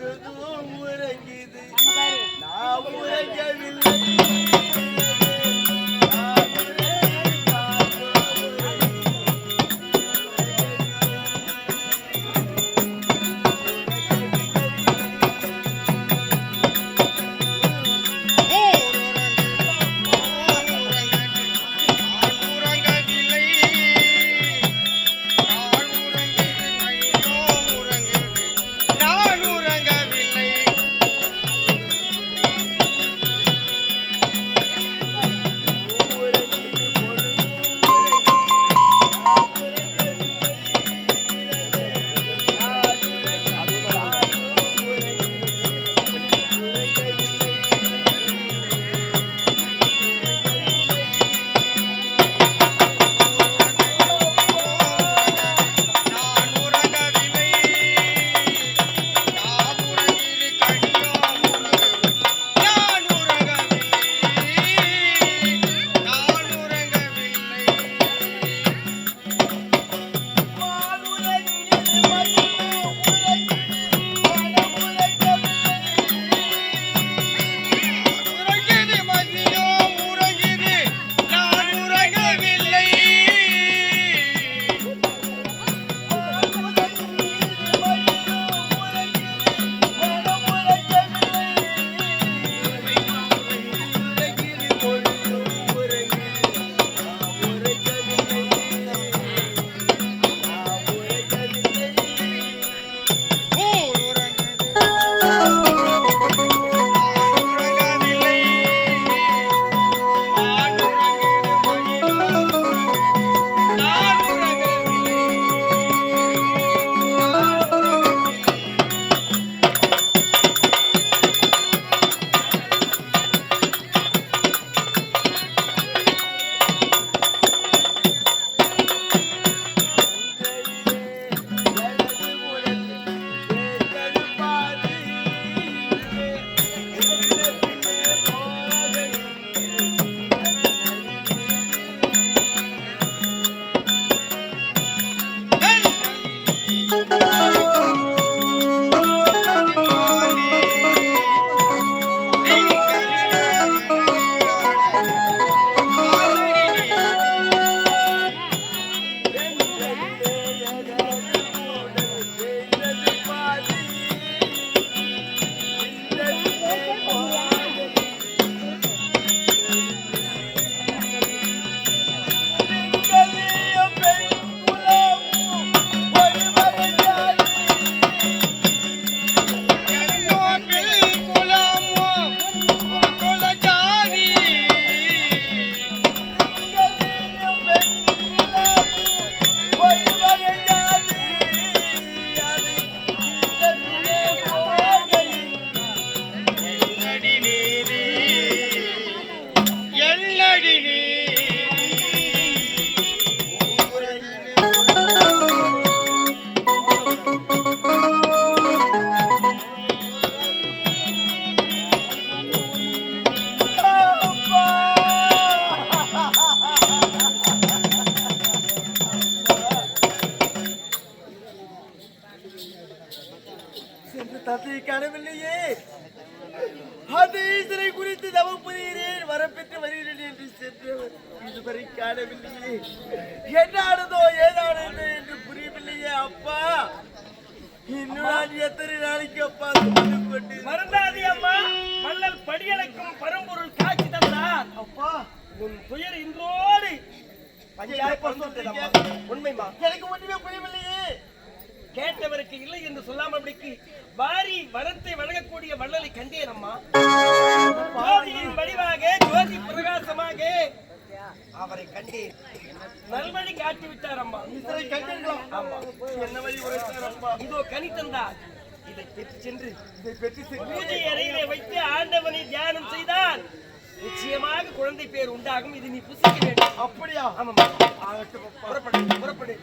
உறங்குது. நான் உறங்கவில்லை. தந்தையை காணவில்லையே ஈஸ்வரை குறித்து தவம் புரிகிறேன். வரப்பெற்று வருகிறேன் என்று சென்றவர் இதுவரை காணவில்லையே. என்னானதோ ஏதானதோ என்று புரியவில்லையே அப்பா. இன்னும் நான் எத்தனை நாளைக்கு அப்பா கொண்டு மறந்தாதி அம்மா. மல்லல் பரம்பொருள் காட்சி தந்தார். அப்பா. உன் துயர் இன்றோடு. உண்மைமா எனக்கு ஒன்றுமே புரியவில்லையே. கேட்டவருக்கு இல்லை என்று சொல்லாமபடிக்கு வாரி வரத்தை வழங்கக்கூடிய வள்ளலை கண்டேன் அம்மா ஜோதியின் வடிவாக ஜோதி பிரகாசமாக. அவரை கண்டேன். நல்வழி காட்டி விட்டார் அம்மா ஈஸ்வரை கண்டீர்களா? ஆமா. என்ன வழி உரைத்தார் அப்பா இதோ கனி தந்தார். இதை பெற்று சென்று இதை பெற்று சென்று. பூஜை அறையிலே வைத்து ஆண்டவனை தியானம் செய்தால் நிச்சயமாக குழந்தை பேர் உண்டாகும். இது நீ புசிக்க வேண்டும். அப்படியா? அப்பா. புறப்படு புறப்படு.